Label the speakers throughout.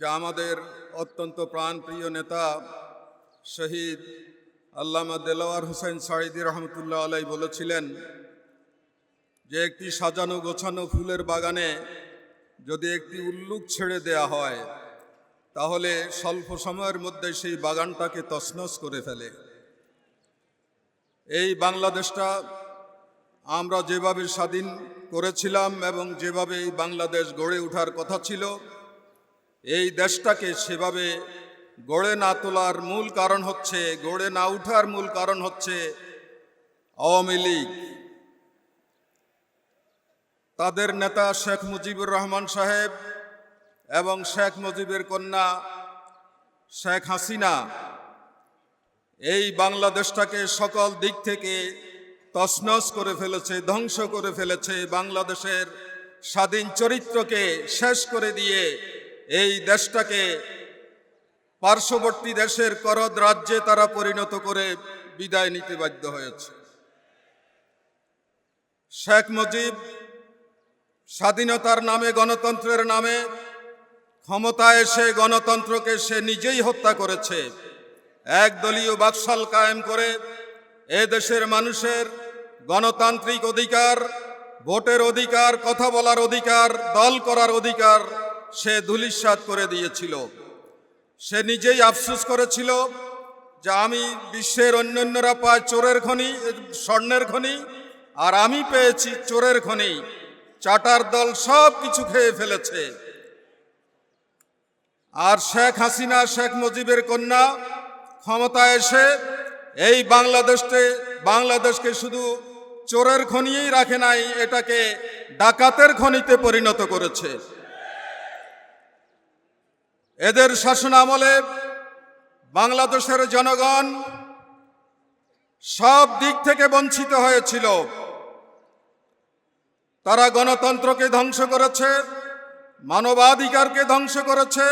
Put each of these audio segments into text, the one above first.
Speaker 1: যে আমাদের অত্যন্ত প্রাণপ্রিয় নেতা শহীদ আল্লামা দেলাওয়ার হোসেন সাইদি রহমতুল্লাহ আলাই বলেছিলেন যে একটি সাজানো গোছানো ফুলের বাগানে যদি একটি উল্লুক ছেড়ে দেয়া হয়, তাহলে স্বল্প সময়ের মধ্যে সেই বাগানটাকে তছনছ করে ফেলে। এই বাংলাদেশটা আমরা যেভাবে স্বাধীন করেছিলাম এবং যেভাবে এই বাংলাদেশ গড়ে ওঠার কথা ছিল এই দেশটাকে সেভাবে গড়ে না তোলার মূল কারণ হচ্ছে, গড়ে না ওঠার মূল কারণ হচ্ছে আওয়ামী লীগ। তাদের নেতা শেখ মুজিবুর রহমান সাহেব এবং শেখ মুজিবের কন্যা শেখ হাসিনা এই বাংলাদেশটাকে সকল দিক থেকে তছনছ করে ফেলেছে, ধ্বংস করে ফেলেছে। বাংলাদেশের স্বাধীন চরিত্রকে শেষ করে দিয়ে এই দেশটাকে পার্শ্ববর্তী দেশের করদ রাজ্যে তারা পরিণত করে বিদায় নিতে বাধ্য হয়েছে। শেখ মুজিব স্বাধীনতার নামে, গণতন্ত্রের নামে, ক্ষমতায় এসে গণতন্ত্রকে সে নিজেই হত্যা করেছে। একদলীয় বাকশাল কায়েম করে এ দেশের মানুষের গণতান্ত্রিক অধিকার, ভোটের অধিকার, কথা বলার অধিকার, দল করার অধিকার সে ধুলিস্বাদ করে দিয়েছিল। সে নিজেই আফসুস করেছিল যে আমি বিশ্বের অন্যান্যরা পায় চোরের খনি, স্বর্ণের খনি, আর আমি পেয়েছি চোরের খনি, চাটার দল সব কিছু খেয়ে ফেলেছে। আর শেখ হাসিনা, শেখ মুজিবের কন্যা ক্ষমতায় এসে এই বাংলাদেশে বাংলাদেশকে শুধু চোরের খনিয়েই রাখে নাই, এটাকে ডাকাতের খনিতে পরিণত করেছে। এদের শাসন আমলে বাংলাদেশের জনগণ সব দিক থেকে বঞ্চিত হয়েছিল। তারা গণতন্ত্রকে ধ্বংস করেছে, মানবাধিকারকে ধ্বংস করেছে,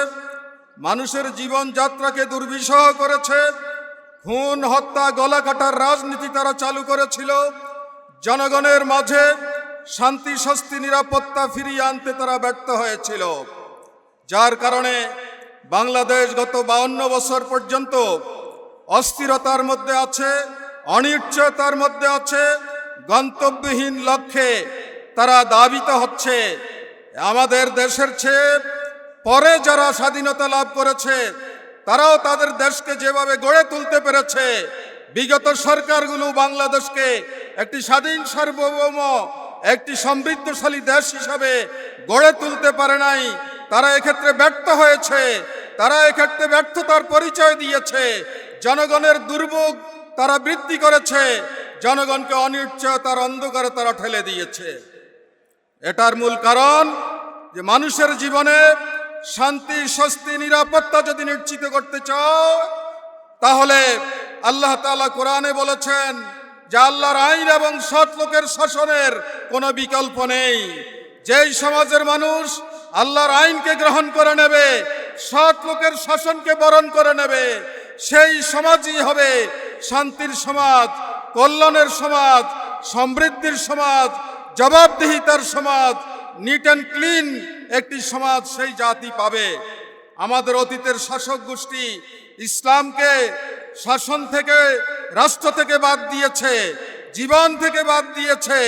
Speaker 1: মানুষের জীবনযাত্রাকে দুর্বিষহ করেছে, খুন, হত্যা গলা কাটার রাজনীতি তারা চালু করেছিল। জনগণের মাঝে শান্তি, স্বস্তি, নিরাপত্তা ফিরিয়ে আনতে তারা ব্যর্থ হয়েছিল। যার কারণে বাংলাদেশ গত বাউন্ন বছর পর্যন্ত অস্থিরতার মধ্যে আছে, অনিশ্চয়তার মধ্যে আছে, গন্তব্যহীন লক্ষ্যে তারা দাবিত হচ্ছে। আমাদের দেশের চেয়ে পরে যারা স্বাধীনতা লাভ করেছে, তারাও তাদের দেশকে যেভাবে গড়ে তুলতে পেরেছে, বিগত সরকারগুলো বাংলাদেশকে একটি স্বাধীন সার্বভৌম, একটি সমৃদ্ধশালী দেশ হিসাবে গড়ে তুলতে পারে নাই। তারা এক্ষেত্রে ব্যর্থ হয়েছে। তারা এক্ষেত্রে ব্যর্থতার পরিচয় দিয়েছে। জনগণের দুর্ভোগ তারা বৃদ্ধি করেছে। জনগণকে অনিশ্চয়তার অন্ধকারে তারা ঠেলে দিয়েছে। এটার মূল কারণ যে মানুষের জীবনে শান্তি, স্বস্তি, নিরাপত্তা যদি নিশ্চিত করতে চাও, তাহলে আল্লাহ তাআলা কোরআনে বলেছেন যে আল্লাহর আইন এবং সৎ লোকের শাসনের কোনো বিকল্প নেই। যেই সমাজের মানুষ আল্লাহর আইনকে গ্রহণ করে নেবে, সৎ লোকের শাসনকে বরণ করে নেবে, সেই সমাজই হবে শান্তির সমাজ, কল্যাণের সমাজ, সমৃদ্ধির সমাজ, জবাবদিহিতার সমাজ নিট অ্যান্ড ক্লিন একটি সমাজ সেই জাতি পাবে। আমাদের অতীতের শাসক গোষ্ঠী ইসলামকে শাসন থেকে, রাষ্ট্র থেকে বাদ দিয়েছে, জীবন থেকে বাদ দিয়েছে।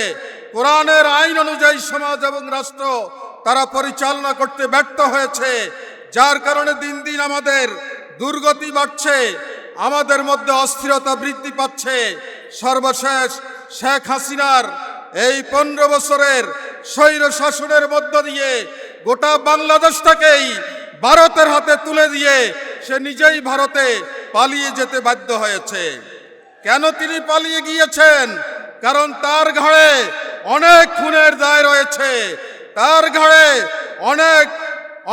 Speaker 1: কোরআনের আইন অনুযায়ী সমাজ এবং রাষ্ট্র তারা পরিচালনা করতে ব্যর্থ হয়েছে। যার কারণে দিন দিন আমাদের দুর্গতি বাড়ছে, আমাদের মধ্যে অস্থিরতা বৃদ্ধি পাচ্ছে। সর্বশেষ শেখ হাসিনার এই পনেরো বছরের স্বৈর শাসনের মধ্য দিয়ে গোটা বাংলাদেশটাকেই ভারতের হাতে তুলে দিয়ে সে নিজেই ভারতে পালিয়ে যেতে বাধ্য হয়েছে। কেন তিনি পালিয়ে গিয়েছেন? কারণ তার ঘরে অনেক খুনের দায় রয়েছে। তার ঘাড়ে অনেক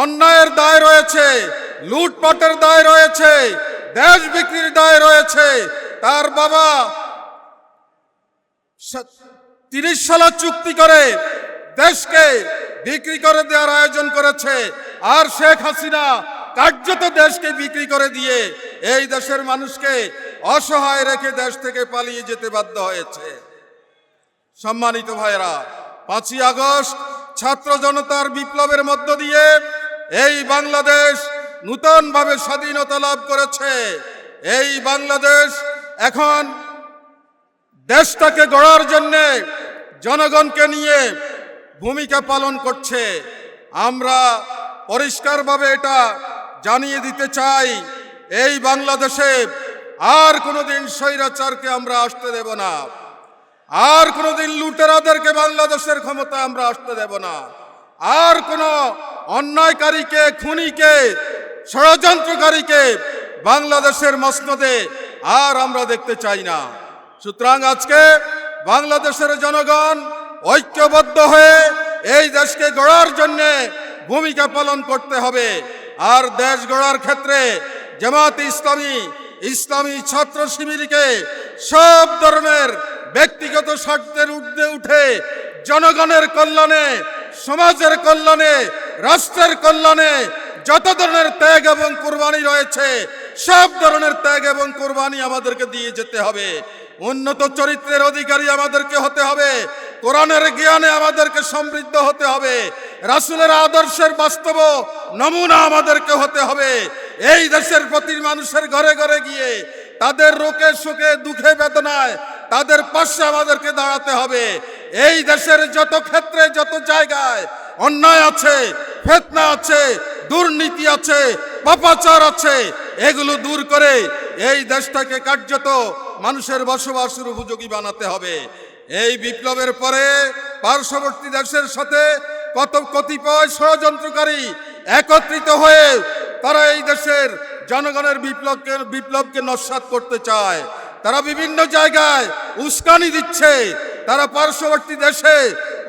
Speaker 1: অন্যায়ের দায় রয়েছে, লুটপাটের দায় রয়েছে, দেশ বিক্রির দায় রয়েছে। তার বাবা তিরিশ সালের চুক্তি করে দেশকে বিক্রি করে দেওয়ার আয়োজন করেছে, আর শেখ হাসিনা কার্যত দেশকে বিক্রি করে দিয়ে এই দেশের মানুষকে অসহায় রেখে দেশ থেকে পালিয়ে যেতে বাধ্য হয়েছে। সম্মানিত ভাইরা পাঁচই আগস্ট ছাত্র জনতার বিপ্লবের মধ্য দিয়ে এই বাংলাদেশ নূতনভাবে স্বাধীনতা লাভ করেছে। এই বাংলাদেশ এখন দেশটাকে গড়ার জন্যে জনগণকে নিয়ে ভূমিকা পালন করছে। আমরা পরিষ্কারভাবে এটা জানিয়ে দিতে চাই, এই বাংলাদেশে আর কোনোদিন স্বৈরাচারকে আমরা আসতে দেব না। আর কোনোদিন লুটেরাদেরকে বাংলাদেশের ক্ষমতা আমরা আসতে দেব না। আর কোনো অন্যায়কারীকে, খুনিকে, ষড়যন্ত্রকারীকে বাংলাদেশের মসনদে আর আমরা দেখতে চাই না। সুতরাং আজকে বাংলাদেশের জনগণ ঐক্যবদ্ধ হয়ে এই দেশকে গড়ার জন্যে ভূমিকা পালন করতে হবে। আর দেশ গড়ার ক্ষেত্রে জামাত ইসলামী ইসলামী ছাত্র শিবিরকে সব ধরনের ব্যক্তিগত স্বার্থের ঊর্ধ্বে উঠে জনগণের কল্যাণে, সমাজের কল্যাণে, রাষ্ট্রের কল্যাণে যত ধরনের ত্যাগ এবং কোরবানি রয়েছে, সব ধরনের ত্যাগ এবং কোরবানি আমাদেরকে দিয়ে যেতে হবে। উন্নত চরিত্রের অধিকারী আমাদেরকে হতে হবে, কোরআনের জ্ঞানে আমাদেরকে সমৃদ্ধ হতে হবে, রাসুলের আদর্শের বাস্তব নমুনা আমাদেরকে হতে হবে। এই দেশের প্রতি মানুষের ঘরে ঘরে গিয়ে তাদের রোগে সুখে, দুঃখে, বেদনায় তাদের পাশে আমাদেরকে দাঁড়াতে হবে। এই দেশের যত ক্ষেত্রে, যত জায়গায় অন্যায় আছে, ফেতনা আছে, দুর্নীতি আছে, পাপাচার আছে, এগুলো দূর করে এই দেশটাকে কার্যত মানুষের বসবাসের উপযোগী বানাতে হবে। এই বিপ্লবের পরে পার্শ্ববর্তী দেশের সাথে কত কতিপয় ষড়যন্ত্রকারী একত্রিত হয়ে তারা এই দেশের জনগণের বিপ্লবকে বিপ্লবকে নস্বাত করতে চায়। তারা বিভিন্ন জায়গায় উস্কানি দিচ্ছে। তারা পার্শ্ববর্তী দেশে,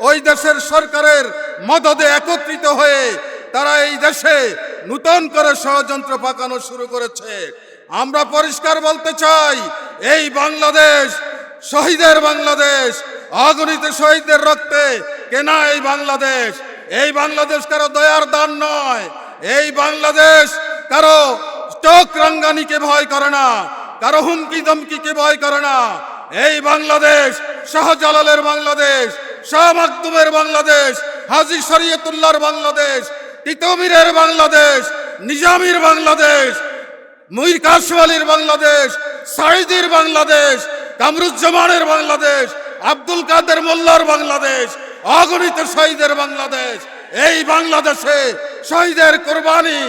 Speaker 1: ওই দেশের সরকারের মদদে একত্রিত হয়ে তারা এই দেশে নূতন করে ষড়যন্ত্র পাকানো শুরু করেছে। আমরা পরিষ্কার বলতে চাই, এই বাংলাদেশ, শহীদের বাংলাদেশ, অগণিত শহীদদের রক্তে কেনা এই বাংলাদেশ। এই বাংলাদেশ কারও দয়ার দান নয়। এই বাংলাদেশ কারও চোখ রঙ্গানিকে ভয় করে না। কারও হুমকি ধমকিকে ভয় করে না। এই বাংলাদেশ, শাহজালালের বাংলাদেশ, শাহ মাকদুমের বাংলাদেশ, হাজি শরীয়তুল্লাহর বাংলাদেশ, তিতমিরের বাংলাদেশ, নিজামির বাংলাদেশ, মীর কাসিম আলীর বাংলাদেশ সাইদির বাংলাদেশ, কামরুজ্জামানের বাংলাদেশ, আব্দুল কাদের মোল্লার বাংলাদেশ, অগণিত শহীদের বাংলাদেশ। এই বাংলাদেশে শহীদের কোরবানি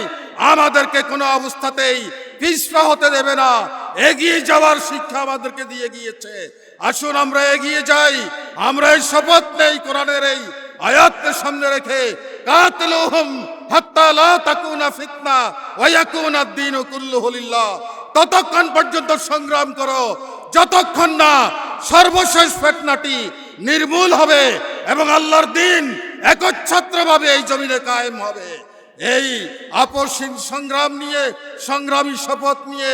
Speaker 1: আমাদেরকে কোনো অবস্থাতেই পিছপা হতে দেবে না? এগিয়ে যাওয়ার শিক্ষা আমাদেরকে দিয়ে গিয়েছে। আসুন আমরা এগিয়ে যাই। আমরা এই শপথ নেই কোরআনের এই আয়াতকে সামনে রেখে। কাতলুহুম হাত্তা লা তাকুনা ফিতনা ওয়া ইয়াকুনা আদ-দীনু কুল্লুহু ততক্ষণ পর্যন্ত সংগ্রাম করো। যতক্ষণ না সর্বশেষ ফেতনাটি নির্মূল হবে এবং আল্লাহর দিন একচ্ছত্রভাবে এই জমিনে কায়েম হবে। এই আপসীন সংগ্রাম নিয়ে, সংগ্রামী শপথ নিয়ে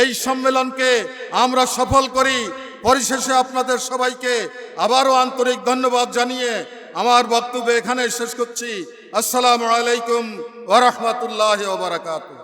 Speaker 1: এই সম্মেলনকে আমরা সফল করি। পরিশেষে আপনাদের সবাইকে আবারও আন্তরিক ধন্যবাদ জানিয়ে আমার বক্তব্য এখানে শেষ করছি। আসসালামু আলাইকুম ওরহমতুল্লাহ ওবরাকাতুহ